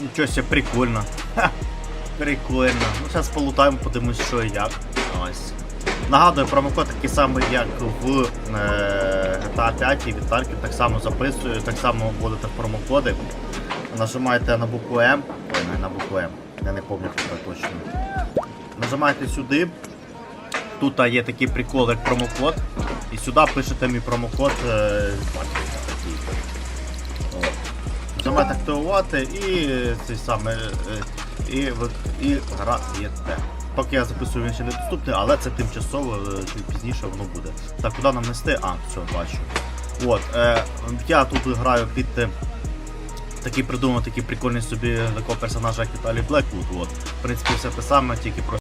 Нічого себе, прикольно. Ха, прикольно. Ну, зараз полутаємо, подивимось, що і як. Ось. Нагадую, промокод такий самий, як в е, GTA 5 і Вітарки, так само записую, так само вводите промокоди. Нажимаєте на букву М. Ой, не на букву М. Я не пам'ятаю точно. Нажимаєте сюди. Тут є такий прикол, як промокод. І сюди пишете мій промокод. Е. Нажимаєте активувати і е, цей саме. е, І, і граєте. Поки я записую він ще не доступний, але це тимчасово, е, чуть пізніше воно буде. Так, куди нам нести? А, все, бачу. От, е, я тут граю під такий придумав такий прикольний собі такого персонажа, як Віталій Блеквуд. От. В принципі, все те саме, тільки просто.